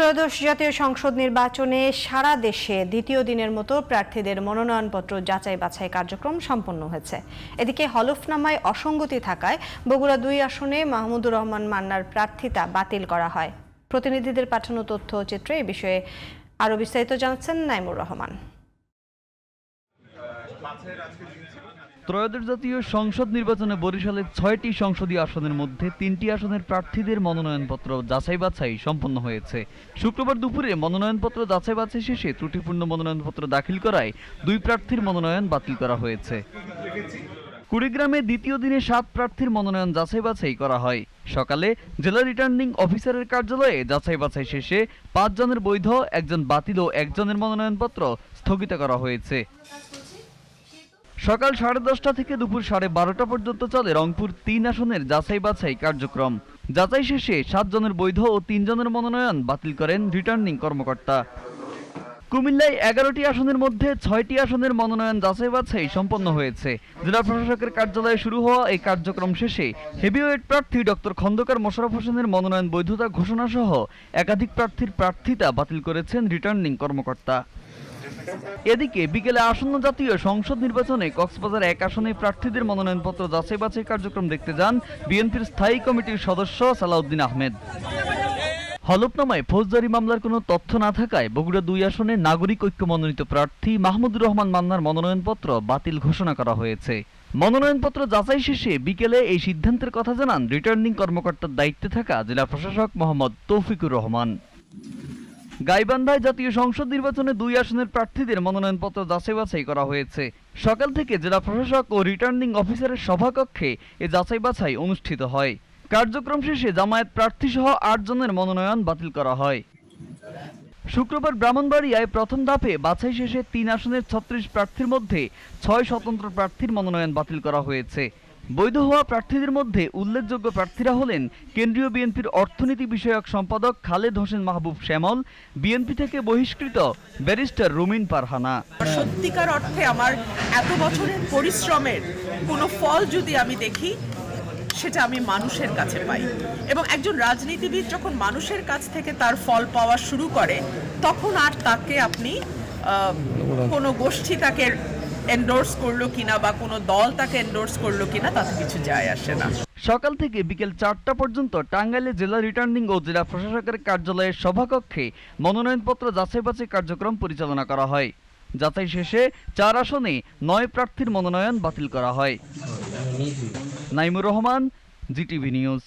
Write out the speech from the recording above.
ত্রয়োদশ জাতীয় সংসদ নির্বাচনে সারা দেশে দ্বিতীয় দিনের মতো প্রার্থীদের মনোনয়নপত্র যাচাই বাছাই কার্যক্রম সম্পন্ন হয়েছে। এদিকে হলফনামায় অসঙ্গতি থাকায় বগুড়া দুই আসনে মাহমুদুর রহমান মান্নার প্রার্থিতা বাতিল করা হয়। প্রতিনিধিদের পাঠানো তথ্য চিত্রে এ বিষয়ে আরও বিস্তারিত জানাচ্ছেন নাইমুর রহমান। ত্রয়োদশ জাতীয় সংসদ নির্বাচনে বরিশালের ছয়টি সংসদীয় আসনের মধ্যে তিনটি আসনের প্রার্থীদের মনোনয়নপত্র যাচাই বাছাই সম্পন্ন হয়েছে। শুক্রবার দুপুরে মনোনয়নপত্র যাচাই বাছাই শেষে ত্রুটিপূর্ণ মনোনয়নপত্র দাখিল করায় দুই প্রার্থীর মনোনয়ন বাতিল করা হয়েছে। কুড়িগ্রামে দ্বিতীয় দিনে সাত প্রার্থীর মনোনয়ন যাচাই বাছাই করা হয়। সকালে জেলা রিটার্নিং অফিসারের কার্যালয়ে যাচাই বাছাই শেষে পাঁচ জনের বৈধ, একজন বাতিল ও একজনের মনোনয়নপত্র স্থগিত করা হয়েছে। সকাল সাড়ে দশটা থেকে দুপুর সাড়ে বারোটা পর্যন্ত চলে রংপুর তিন আসনের যাচাই বাছাই কার্যক্রম। যাচাই শেষে সাত জনের বৈধ ও তিনজনের মনোনয়ন বাতিল করেন রিটার্নিং কর্মকর্তা। কুমিল্লায় এগারোটি আসনের মধ্যে ছয়টি আসনের মনোনয়ন যাচাই বাছাই সম্পন্ন হয়েছে। জেলা প্রশাসকের কার্যালয়ে শুরু হওয়া এই কার্যক্রম শেষে হেভিওয়েট প্রার্থী ডক্টর খন্দকার মোশারফ হোসেনের মনোনয়ন বৈধতা ঘোষণা সহ একাধিক প্রার্থীর প্রার্থিতা বাতিল করেছেন রিটার্নিং কর্মকর্তা। এদিকে বিকেলে আসন্ন জাতীয় সংসদ নির্বাচনে কক্সবাজার এক আসনে প্রার্থীদের মনোনয়নপত্র যাচাই বাছাই কার্যক্রম দেখতে যান বিএনপির স্থায়ী কমিটির সদস্য সালাউদ্দিন আহমেদ। হলফনামায় ফৌজদারি মামলার কোনো তথ্য না থাকায় বগুড়া দুই আসনে নাগরিক ঐক্য মনোনীত প্রার্থী মাহমুদুর রহমান মান্নার মনোনয়নপত্র বাতিল ঘোষণা করা হয়েছে। মনোনয়নপত্র যাচাই শেষে বিকেলে এই সিদ্ধান্তের কথা জানান রিটার্নিং কর্মকর্তার দায়িত্বে থাকা জেলা প্রশাসক মোহাম্মদ তৌফিকুর রহমান। গাইবান্ধায় জাতীয় সংসদ নির্বাচনে দুই আসনের প্রার্থীদের মনোনয়নপত্র যাচাই বাছাই করা হয়েছে। সকাল থেকে জেলা প্রশাসক ও রিটার্নিং অফিসারের সভাকক্ষে এ যাচাই বাছাই অনুষ্ঠিত হয়। কার্যক্রম শেষে জামায়াত প্রার্থী সহ আট জনের মনোনয়ন বাতিল করা হয়। শুক্রবার ব্রাহ্মণবাড়িয়ায় প্রথম ধাপে বাছাই শেষে তিন আসনের ছত্রিশ প্রার্থীর মধ্যে ছয় স্বতন্ত্র প্রার্থীর মনোনয়ন বাতিল করা হয়েছে। বৈধ হওয়া প্রার্থীদের মধ্যে উল্লেখযোগ্য প্রার্থীরা হলেন কেন্দ্রীয় বিএনপির অর্থনীতি বিষয়ক সম্পাদক খালেদ হোসেন মাহবুব শ্যামল, বিএনপি থেকে বহিষ্কৃত ব্যারিস্টার রুমিন পারহানা। সত্যিকার অর্থে আমার এত বছরের পরিশ্রমের কোনো ফল যদি আমি দেখি, সেটা আমি মানুষের কাছে পাই। এবং একজন রাজনীতিবিদ যখন মানুষের কাছ থেকে তার ফল পাওয়া শুরু করে, তখন আর তাকে আপনি কোনো গোষ্ঠী তাকে এন্ডোর্স করল কিনা বা কোনো দল তাকে এন্ডোর্স করল কিনা তাতে কিছু যায় আসে না। সকাল থেকে বিকেল চারটা পর্যন্ত টাঙ্গাইলে জেলা রিটার্নিং ও জেলা প্রশাসকের কার্যালয়ের সভাকক্ষে মনোনয়নপত্র যাচাই বাছাই কার্যক্রম পরিচালনা করা হয়। যাচাই শেষে চার আসনে নয় প্রার্থীর মনোনয়ন বাতিল করা হয়। Naimur Rahman, GTV news.